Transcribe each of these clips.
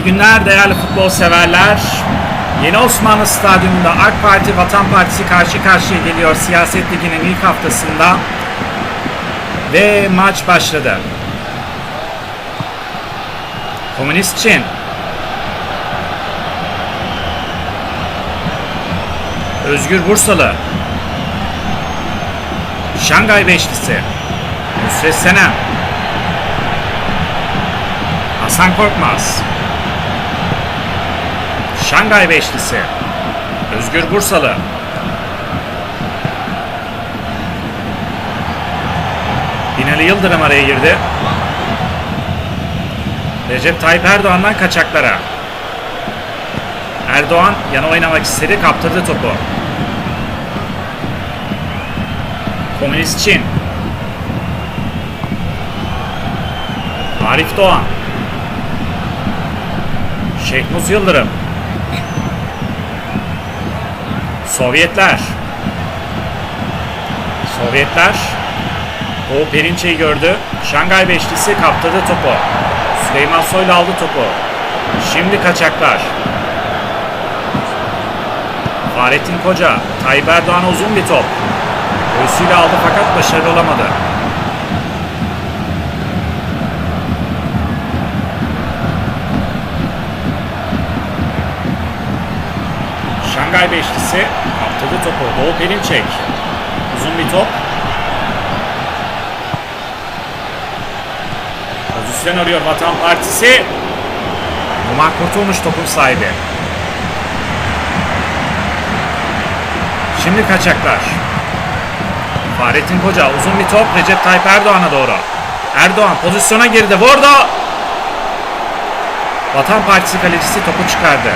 İyi günler değerli futbol severler. Yeni Osmanlı Stadyumunda AK Parti Vatan Partisi karşı karşıya geliyor siyaset liginin ilk haftasında. Ve maç başladı. Komünist Çin. Özgür Bursalı. Şangay Beşlisi. Nusret Senem. Hasan Korkmaz. Şangay Beşlisi. Özgür Bursalı. Binali Yıldırım araya girdi. Recep Tayyip Erdoğan'dan kaçaklara. Erdoğan yana oynamak istedi, kaptırdı topu. Komünist Çin. Arif Doğan. Şehmuz Yıldırım. Sovyetler. Sovyetler. Doğu Perinçe'yi gördü. Şangay Beşlisi kaptırdı topu. Süleyman Soylu aldı topu. Şimdi kaçaklar. Fahrettin Koca. Tayyip Erdoğan'a uzun bir top. Göğsüyle aldı fakat başarılı olamadı. Şangay Beşlisi kaptırdı topu. Doğu Perinçek. Uzun bir top. Pozisyon arıyor Vatan Partisi. Numan Kurtulmuş topun sahibi. Şimdi kaçaklar. Fahrettin Koca uzun bir top Recep Tayyip Erdoğan'a doğru. Erdoğan pozisyona girdi. Vurdu. Vatan Partisi kalecisi topu çıkardı.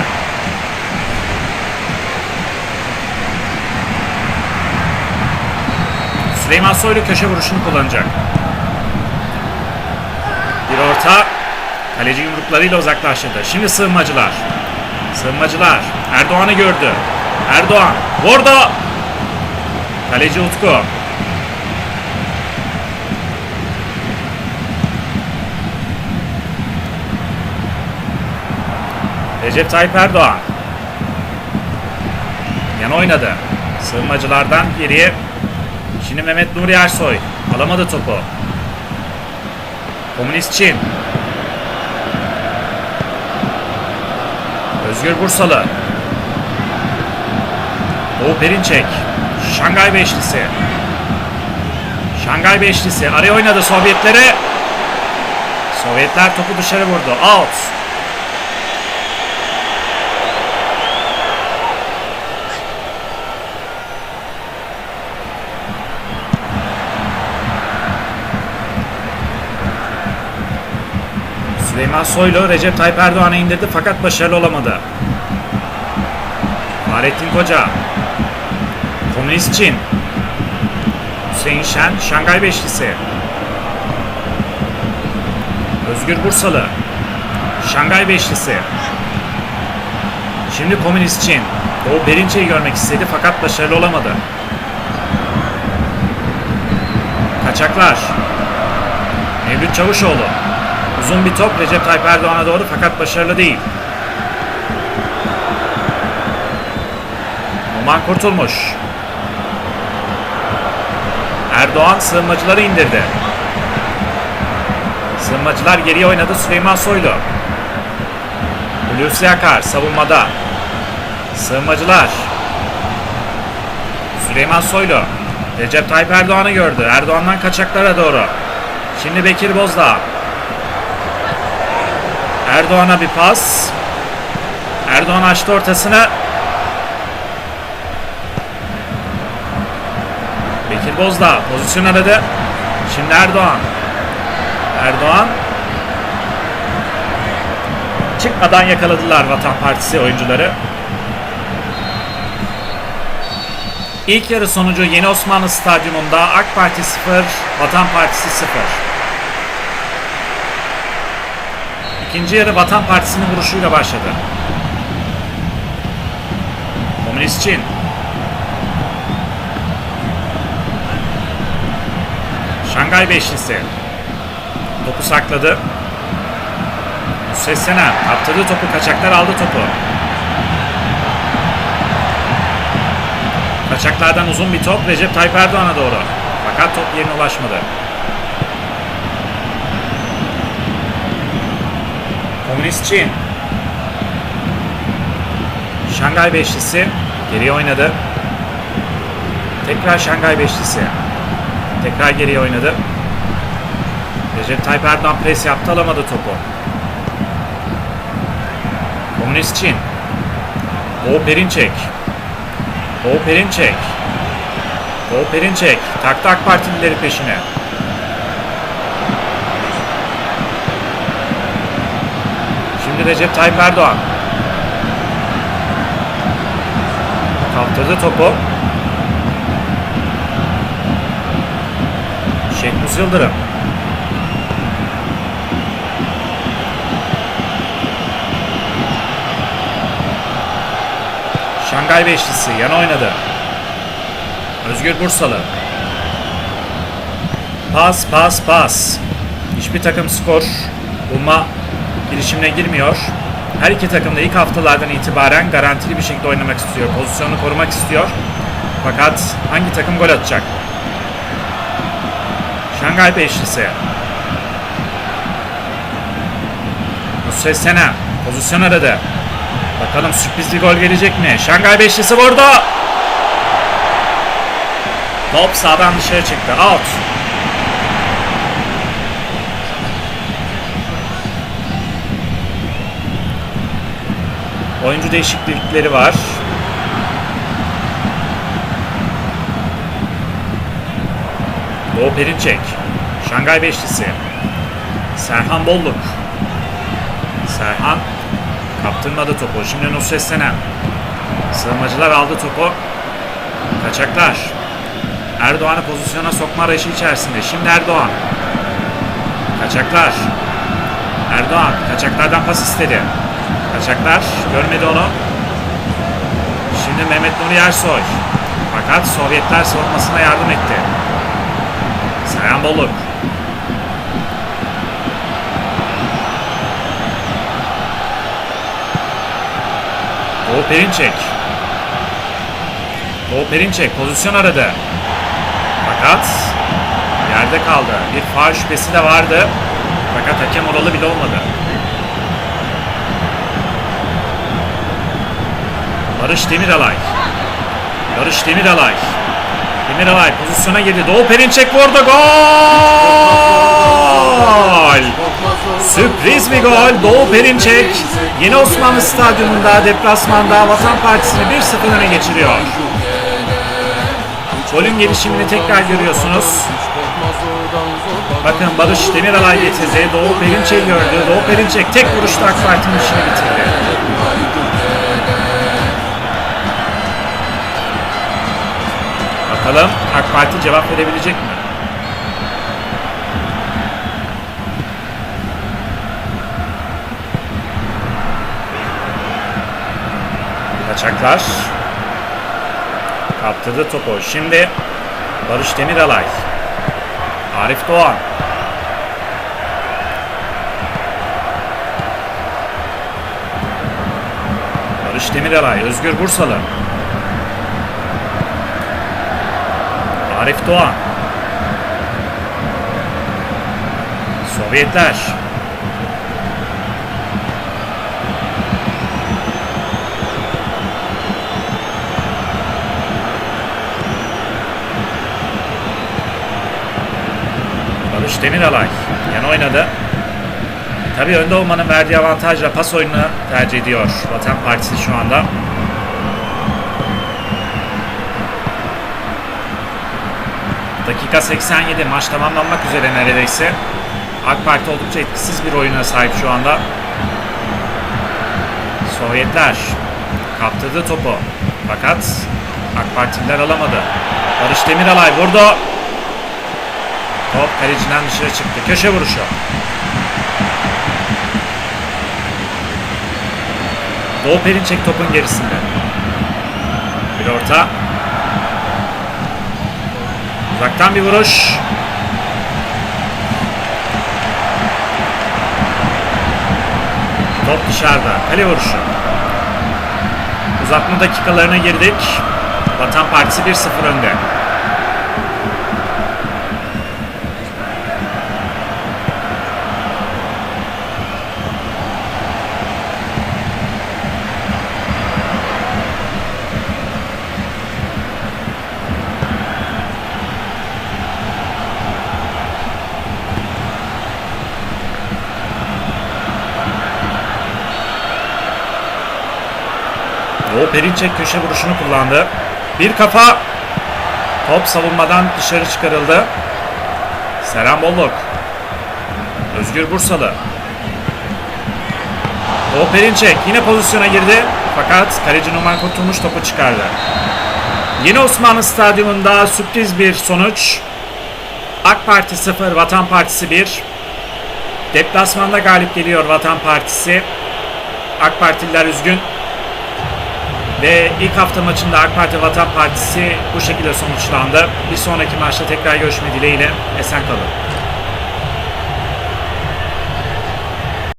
Süleyman Soylu köşe vuruşunu kullanacak. Bir orta. Kaleci yumruklarıyla uzaklaştırdı. Şimdi sığınmacılar. Sığınmacılar. Erdoğan'ı gördü. Erdoğan vurdu. Kaleci Utku. Recep Tayyip Erdoğan. Yana oynadı. Sığınmacılardan geriye Şimdi Mehmet Nuri Ersoy alamadı topu. Komünist Çin. Özgür Bursalı. Doğu Perinçek. Şangay Beşlisi. Şangay Beşlisi. Araya oynadı Sovyetlere. Sovyetler topu dışarı vurdu. Out. Soylu Recep Tayyip Erdoğan'ı indirdi fakat başarılı olamadı. Fahrettin Koca. Komünist Çin. Hüseyin Şen, Şangay Beşlisi. Özgür Bursalı. Şangay Beşlisi. Şimdi Komünist Çin. Doğu Perinçe'yi görmek istedi fakat başarılı olamadı. Kaçaklar. Mevlüt Çavuşoğlu. Uzun bir top Recep Tayyip Erdoğan'a doğru fakat başarılı değil. Numan Kurtulmuş. Erdoğan sığınmacıları indirdi. Sığınmacılar geriye oynadı Süleyman Soylu. Hulusi Akar savunmada. Sığınmacılar. Süleyman Soylu. Recep Tayyip Erdoğan'ı gördü. Erdoğan'dan kaçaklara doğru. Şimdi Bekir Bozdağ. Erdoğan'a bir pas. Erdoğan açtı ortasına. Bekir Bozdağ pozisyon aradı. Şimdi Erdoğan. Erdoğan. Çıkmadan yakaladılar Vatan Partisi oyuncuları. İlk yarı sonucu Yeni Osmanlı Stadyumunda AK Parti 0, Vatan Partisi 0. İkinci yarı Vatan Partisi'nin vuruşuyla başladı. Komünist Çin. Şangay Beşlisi. Topu sakladı. Nusret Sena kaptırdı topu. Kaçaklar aldı topu. Kaçaklardan uzun bir top Recep Tayyip Erdoğan'a doğru. Fakat top yerine ulaşmadı. Komünist Çin. Şangay Beşlisi geriye oynadı. Tekrar Şangay Beşlisi. Tekrar geriye oynadı. Recep Tayyip Erdoğan pres yaptı alamadı topu. Komünist Çin. Doğu Perinçek. Doğu Perinçek. Doğu Perinçek. Taktı AK Partilileri peşine. Recep Tayyip Erdoğan. Kaptırdı topu. Şehmus Yıldırım. Şangay Beşlisi yan oynadı. Özgür Bursalı. Pas pas pas. Hiçbir takım skor bulma girişimine girmiyor. Her iki takım da ilk haftalardan itibaren garantili bir şekilde oynamak istiyor. Pozisyonu korumak istiyor. Fakat hangi takım gol atacak? Şangay Beşlisi. Nusret Sena pozisyon aradı. Bakalım sürpriz bir gol gelecek mi? Şangay Beşlisi vurdu. Top sağdan dışarı çıktı. Out. Oyuncu değişiklikleri var. Doğu Perinçek. Şangay Beşlisi. Serhan Bolluk. Serhan kaptırmadı topu. Şimdi Nusret Senem. Sığınmacılar aldı topu. Kaçaklar. Erdoğan'ı pozisyona sokma arayışı içerisinde. Şimdi Erdoğan. Kaçaklar. Erdoğan kaçaklardan pas istedi. Kaçaklar görmedi onu. Şimdi Mehmet Nuri Ersoy. Fakat Sovyetler savunmasına yardım etti. Serhan Bolluk. Doğu Perinçek. Doğu Perinçek pozisyon aradı. Fakat yerde kaldı. Bir faul şüphesi de vardı. Fakat hakem oralı bile olmadı. Barış Demiralay. Barış Demiralay. Demiralay pozisyona girdi. Doğu Perinçek vurdu. Gol! Sürpriz bir gol. Doğu Perinçek Yeni Osmanlı Stadyumunda deplasmanda Vatan Partisi'ni 1-0 öne geçiriyor. Golün gelişimini tekrar görüyorsunuz. Bakın Barış Demiralay getirdi. Doğu Perinçek'i gördü. Doğu Perinçek tek vuruşta AK Parti'nin işini bitirdi. Bakalım AK Parti cevap verebilecek mi? Kaçaklar. Kaptırdı topu. Şimdi Barış Demiralay. Arif Doğan. Barış Demiralay. Özgür Bursalı. Arif Doğan. Sovyetler. Barış Demiralay yan oynadı. Tabii önde olmanın verdiği avantajla pas oyununu tercih ediyor Vatan Partisi şu anda. Dakika 87 maç tamamlanmak üzere neredeyse. AK Parti oldukça etkisiz bir oyuna sahip şu anda. Sovyetler kaptırdı topu. Fakat AK Partililer alamadı. Barış Demiralay vurdu. Top kaleciden dışarı çıktı. Köşe vuruşu. Doğu Perinçek topun gerisinde. Bir orta. Uzaktan bir vuruş. Top dışarıda. Kale vuruşu. Uzatma dakikalarına girdik. Vatan Partisi 1-0 önde. Doğu Perinçek köşe vuruşunu kullandı. Bir kafa. Top savunmadan dışarı çıkarıldı. Seren Bolluk. Özgür Bursalı. Doğu Perinçek yine pozisyona girdi. Fakat kaleci Numan Kurtulmuş topu çıkardı. Yeni Osmanlı Stadyumunda sürpriz bir sonuç. AK Parti 0, Vatan Partisi 1. Deplasmanda galip geliyor Vatan Partisi. AK Partililer üzgün. Ve ilk hafta maçında AK Parti Vatan Partisi bu şekilde sonuçlandı. Bir sonraki maçta tekrar görüşme dileğiyle esen kalın.